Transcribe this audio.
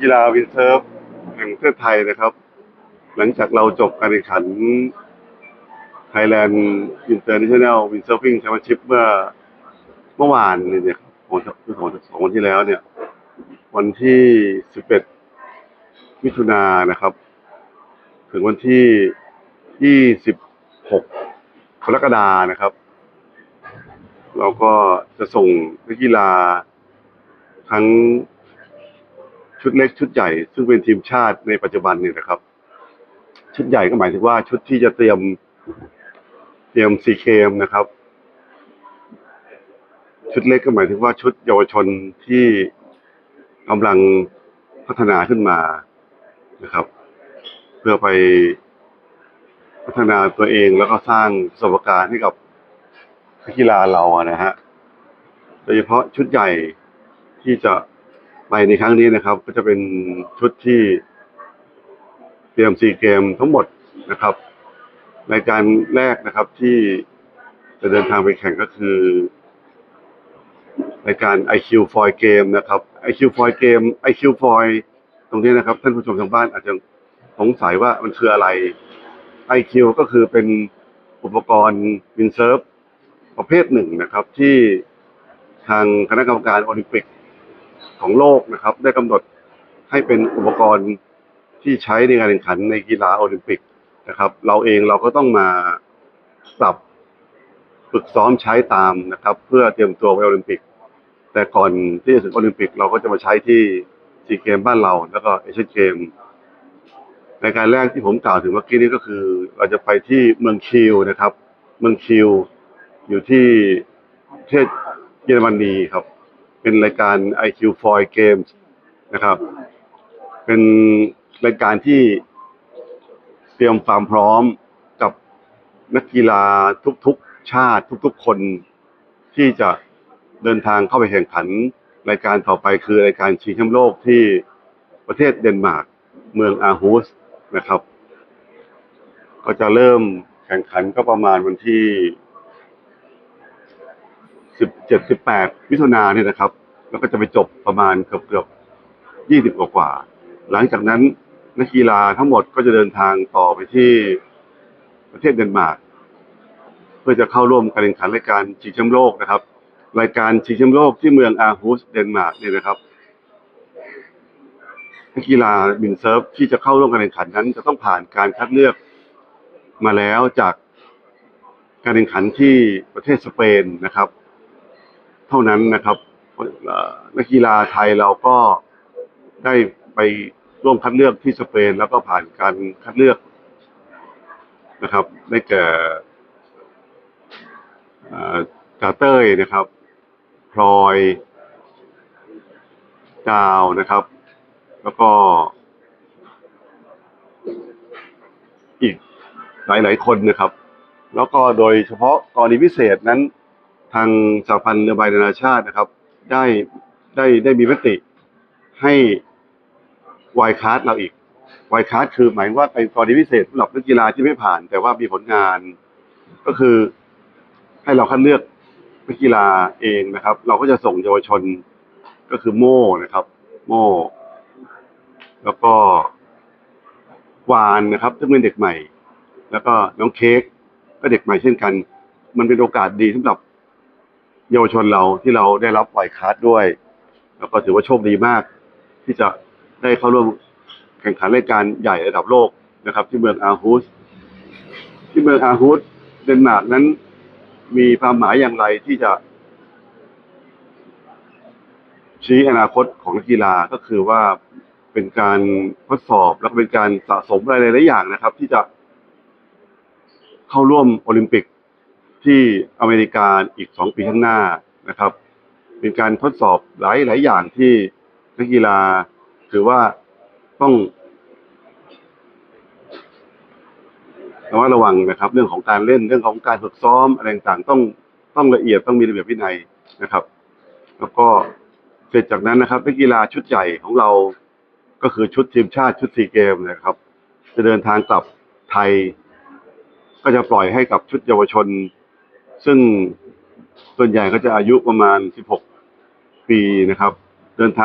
กีฬาวินเซิร์ฟแห่งประเทศไทยนะครับ หลังจากเราจบการแข่งขัน Thailand International Windsurfing Championship เมื่อเมื่อวานเนี่ยเนี่ยของคือของสองวันที่แล้วเนี่ย วันที่11มิถุนายนนะครับ ถึงวันที่26กรกฎานะครับ เราก็จะส่งนักกีฬาทั้ง ชุดเล็กชุดใหญ่ ซึ่งเป็นทีมชาติในปัจจุบันเนี่ยนะครับ ชุดใหญ่ก็หมายถึงว่าชุดที่จะเตรียมเตรียมซีเคมนะครับ ชุดเล็กก็หมายถึงว่าชุดเยาวชนที่กำลังพัฒนาขึ้นมานะครับ เพื่อไปพัฒนาตัวเองแล้วก็สร้างประสบการณ์ให้กับนักกีฬาเราอะนะฮะโดยเฉพาะชุดใหญ่ที่จะ ไปในครั้งนี้นะครับ ก็จะเป็นชุดที่เตรียมซีเกมทั้งหมดนะครับรายการแรกนะครับที่จะเดินทางไปแข่งก็คือรายการ IQ Foil Game นะครับ IQ Foil Game IQ f o i ตรงนี้นะครับ ท่านผู้ชมทางบ้านอาจจะสงสัยว่ามันคืออะไร IQ ก็คือเป็นอุปกรณ์วินเซิร์ฟประเภทหนึ่งนะครับ ที่ทางคณะกรรมการโอลิมปิก ของโลกนะครับ ได้กำหนดให้เป็นอุปกรณ์ที่ใช้ในการแข่งขันในกีฬาโอลิมปิกนะครับ เราเองเราก็ต้องมาปรับฝึกซ้อมใช้ตามนะครับ เพื่อเตรียมตัวไปโอลิมปิก แต่ก่อนที่จะถึงโอลิมปิก เราก็จะมาใช้ที่ซีเกมบ้านเรา แล้วก็เอเชียนเกมรายการแรกที่ผมกล่าวถึงเมื่อกี้นี้ก็คือ เราจะไปที่เมืองคิวนะครับ เมืองคิว อยู่ที่ประเทศเยอรมนีครับ เป็นรายการ IQ Foil Games นะครับ เป็นรายการที่เตรียมความพร้อมกับนักกีฬาทุกๆชาติทุกๆคนที่จะเดินทางเข้าไปแข่งขัน รายการต่อไปคือรายการชิงแชมป์โลกที่ประเทศเดนมาร์กเมืองอาฮูสนะครับ ก็จะเริ่มแข่งขันก็ประมาณวันที่ สิบเจ็ดสิบแปดมิถุนาเนี่ยนะครับ แล้วก็จะไปจบประมาณเกือบเกือบยี่สิบกว่า หลังจากนั้นนักกีฬาทั้งหมดก็จะเดินทางต่อไปที่ประเทศเดนมาร์กเพื่อจะเข้าร่วมการแข่งขันรายการชิงแชมป์โลกนะครับ รายการชิงแชมป์โลกที่เมืองอาร์ฮูสเดนมาร์กเนี่ยนะครับนักกีฬาบินเซิร์ฟที่จะเข้าร่วมการแข่งขันนั้น จะต้องผ่านการคัดเลือกมาแล้วจากการแข่งขันที่ประเทศสเปนนะครับ เท่านั้นนะครับนักกีฬาไทยเราก็ได้ไปร่วมคัดเลือกที่สเปน แล้วก็ผ่านการคัดเลือกนะครับได้แก่เอ่าเต้ยนะครับ พลอยดาวนะครับ แล้วก็ อีกหลาย ๆ คนนะครับ แล้วก็โดยเฉพาะกรณีพิเศษนั้น ทางสหพันธ์เรือใบนานาชาตินะครับ ได้ได้ได้มีมติให้วายคาร์ดเราอีกวายคาร์ดคือหมายว่าเป็นกรณีพิเศษสำหรับนักกีฬาที่ไม่ผ่าน แต่ว่ามีผลงาน ก็คือให้เราคัดเลือกนักกีฬาเองนะครับ เราก็จะส่งเยาวชนก็คือโม่นะครับ โม่แล้วก็วานนะครับซึ่งเป็นเด็กใหม่ แล้วก็น้องเค้กก็เด็กใหม่เช่นกัน มันเป็นโอกาสดีสำหรับ เยาวชนเราที่เราได้รับไวคาร์ดด้วย แล้วก็ถือว่าโชคดีมาก ที่จะได้เข้าร่วมแข่งขันรายการใหญ่ระดับโลกนะครับ ที่เมืองอาฮูสที่เมืองอาฮูสเดนมาร์กนั้นมีความหมายอย่างไรที่จะชี้อนาคตของนักกีฬาก็คือว่าเป็นการทดสอบแล้วก็เป็นการสะสมอะไรหลายๆอย่างนะครับ ที่จะเข้าร่วมโอลิมปิก ที่อเมริกาอีกสองปีข้างหน้านะครับ เป็นการทดสอบหลายหลายอย่างที่นักกีฬาถือว่าต้องระมัดระวังนะครับ เรื่องของการเล่นเรื่องของการฝึกซ้อมอะไรต่างต้องต้องละเอียดต้องมีระเบียบวินัยนะครับ แล้วก็เสร็จจากนั้นนะครับนักกีฬาชุดใหญ่ของเราก็คือชุดทีมชาติชุดซีเกมนะครับ จะเดินทางกลับไทย ก็จะปล่อยให้กับชุดเยาวชน ซึ่งส่วนใหญ่ก็จะอายุประมาณ16ปีนะครับเดินทาง